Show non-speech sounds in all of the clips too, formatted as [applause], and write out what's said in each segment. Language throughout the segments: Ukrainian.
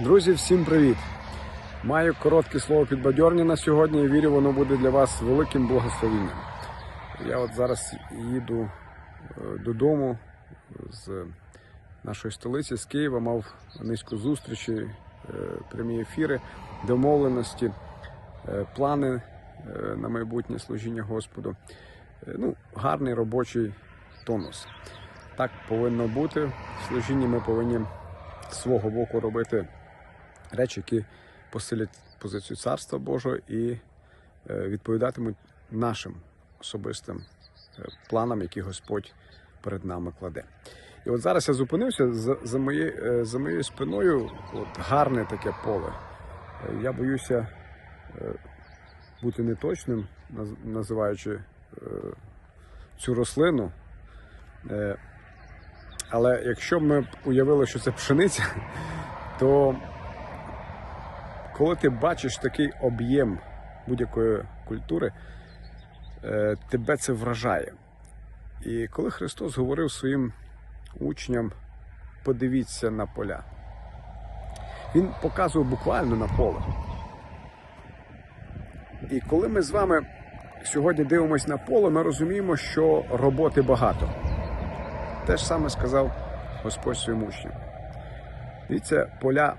Друзі, всім привіт! Маю коротке слово підбадьорення на сьогодні і вірю, воно буде для вас великим благословенням. Я от зараз їду е, додому з нашої столиці, з Києва, мав низку зустрічі, е, прямі ефіри, домовленості, е, плани на майбутнє служіння Господу. Ну, гарний робочий тонус. Так повинно бути. В служінні ми повинні свого боку робити речі, які посилять позицію Царства Божого і е, відповідатимуть нашим особистим е, планам, які Господь перед нами кладе. І от зараз я зупинився за, за, моє, е, за моєю спиною от гарне таке поле. Я боюся бути неточним, називаючи цю рослину. Але якщо б ми уявили, що це пшениця, [laughs] то коли ти бачиш такий об'єм будь-якої культури, е, тебе це вражає. І коли Христос говорив своїм учням, подивіться на поля, Він показував буквально на поле. І коли ми з вами сьогодні дивимося на поле, ми розуміємо, що роботи багато. Те ж саме сказав Господь своїм учням. Дивіться, поля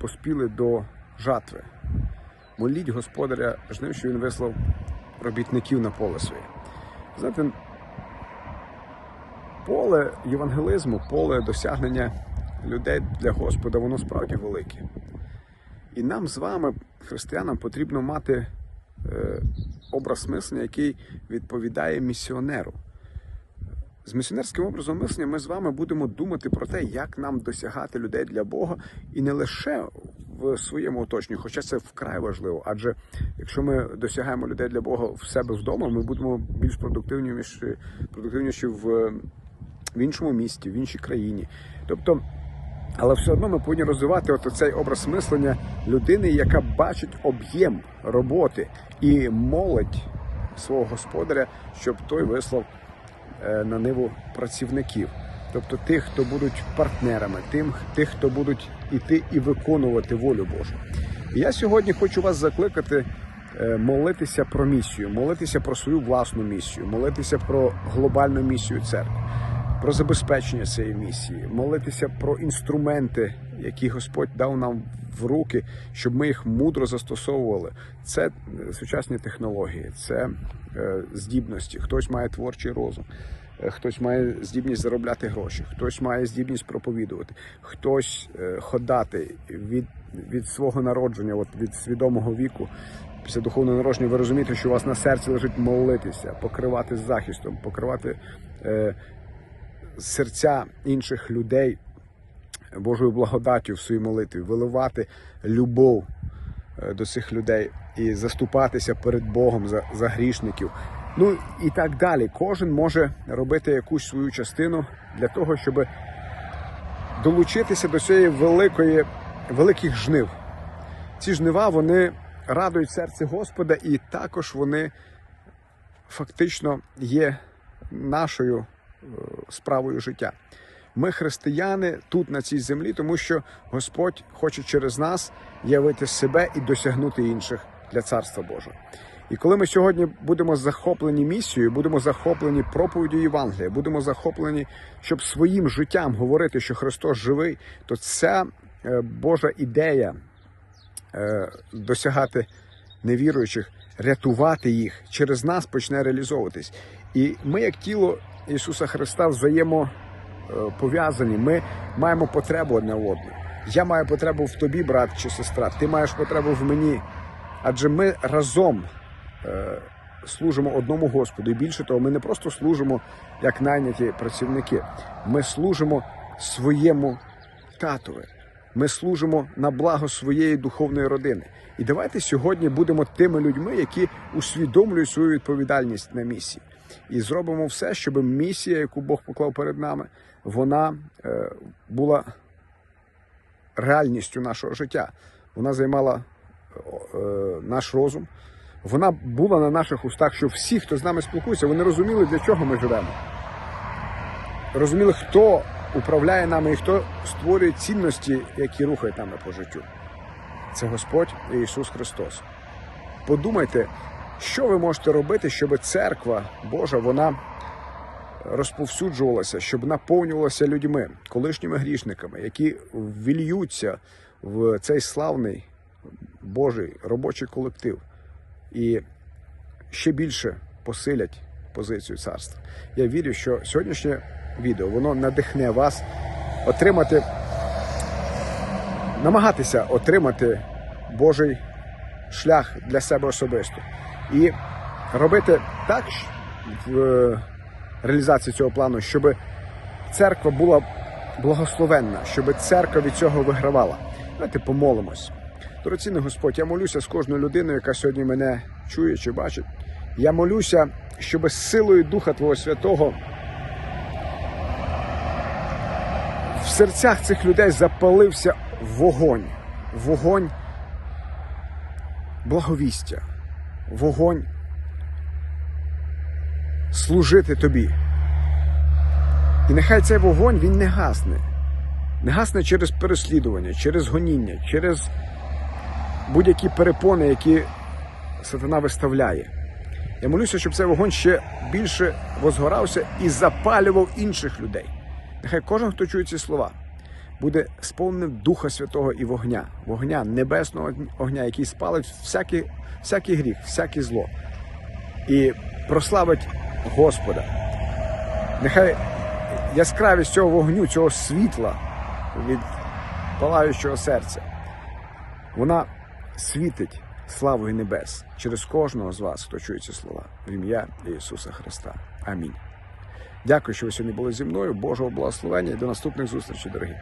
поспіли до жатви. Моліть господаря жнив, що він вислав робітників на поле своє. Знаєте, поле євангелизму, поле досягнення людей для Господа, воно справді велике. І нам з вами, християнам, потрібно мати е, образ мислення, який відповідає місіонеру. З місіонерським образом мислення ми з вами будемо думати про те, як нам досягати людей для Бога, і не лише в своєму оточенні, хоча це вкрай важливо. Адже якщо ми досягаємо людей для Бога в себе вдома, ми будемо більш продуктивніші, продуктивніші в, в іншому місті, в іншій країні. Тобто, але все одно ми повинні розвивати от цей образ мислення людини, яка бачить об'єм роботи і молить свого господаря, щоб той вислав на ниву працівників. Тобто тих, хто будуть партнерами, тим, тих, хто будуть іти і виконувати волю Божу. І я сьогодні хочу вас закликати е, молитися про місію, молитися про свою власну місію, молитися про глобальну місію церкви, про забезпечення цієї місії, молитися про інструменти, які Господь дав нам в руки, щоб ми їх мудро застосовували. Це е, сучасні технології, це е, здібності. Хтось має творчий розум. Е, Хтось має здібність заробляти гроші, хтось має здібність проповідувати, хтось ходати від, від свого народження, от від свідомого віку, після духовного народження, ви розумієте, що у вас на серці лежить молитися, покривати захистом, покривати е, серця інших людей Божою благодаттю в своїй молитві, виливати любов е, до цих людей і заступатися перед Богом за, за грішників. Ну і так далі. Кожен може робити якусь свою частину для того, щоб долучитися до цієї великої, великих жнив. Ці жнива вони радують серце Господа, і також вони фактично є нашою е, справою життя. Ми християни тут на цій землі, тому що Господь хоче через нас явити себе і досягнути інших для царства Божого. І коли ми сьогодні будемо захоплені місією, будемо захоплені проповіддю Євангелія, будемо захоплені, щоб своїм життям говорити, що Христос живий, то ця е, Божа ідея е, досягати невіруючих, рятувати їх через нас почне реалізовуватись. І ми, як тіло Ісуса Христа, взаємо пов'язані. Ми маємо потребу одне в одному. Я маю потребу в тобі, брат чи сестра. Ти маєш потребу в мені. Адже ми разом е, служимо одному Господу. І більше того, ми не просто служимо як найняті працівники. Ми служимо своєму татові. Ми служимо на благо своєї духовної родини. І давайте сьогодні будемо тими людьми, які усвідомлюють свою відповідальність на місії. І зробимо все, щоб місія, яку Бог поклав перед нами, вона е, була реальністю нашого життя. Вона займала е, наш розум. Вона була на наших устах, щоб всі, хто з нами спілкується, вони розуміли, для чого ми живемо. Розуміли, хто управляє нами і хто створює цінності, які рухають нами по життю. Це Господь Ісус Христос. Подумайте, що ви можете робити, щоб церква Божа вона розповсюджувалася, щоб наповнювалася людьми, колишніми грішниками, які вільються в цей славний Божий робочий колектив і ще більше посилять позицію царства. Я вірю, що сьогоднішнє відео воно надихне вас отримати, намагатися отримати Божий шлях для себе особисто і робити так в е, реалізації цього плану, щоб церква була благословенна, щоб церква від цього вигравала. Давайте помолимось. Дорогоцінний Господь, я молюся з кожною людиною, яка сьогодні мене чує чи бачить. Я молюся, щоб силою Духа Твого Святого серцях цих людей запалився вогонь, вогонь благовістя, вогонь служити тобі. І нехай цей вогонь він не гасне. Не гасне через переслідування, через гоніння, через будь-які перепони, які сатана виставляє. Я молюся, щоб цей вогонь ще більше возгорався і запалював інших людей. Нехай кожен, хто чує ці слова, буде сповнений Духа Святого і вогня, вогня, небесного огня, який спалить всякий, всякий гріх, всяке зло. І прославить Господа. Нехай яскравість цього вогню, цього світла від палаючого серця, вона світить славою небес через кожного з вас, хто чує ці слова, в ім'я Ісуса Христа. Амінь. Дякую, що ви сьогодні були зі мною. Божого благословення і до наступних зустрічей, дорогі.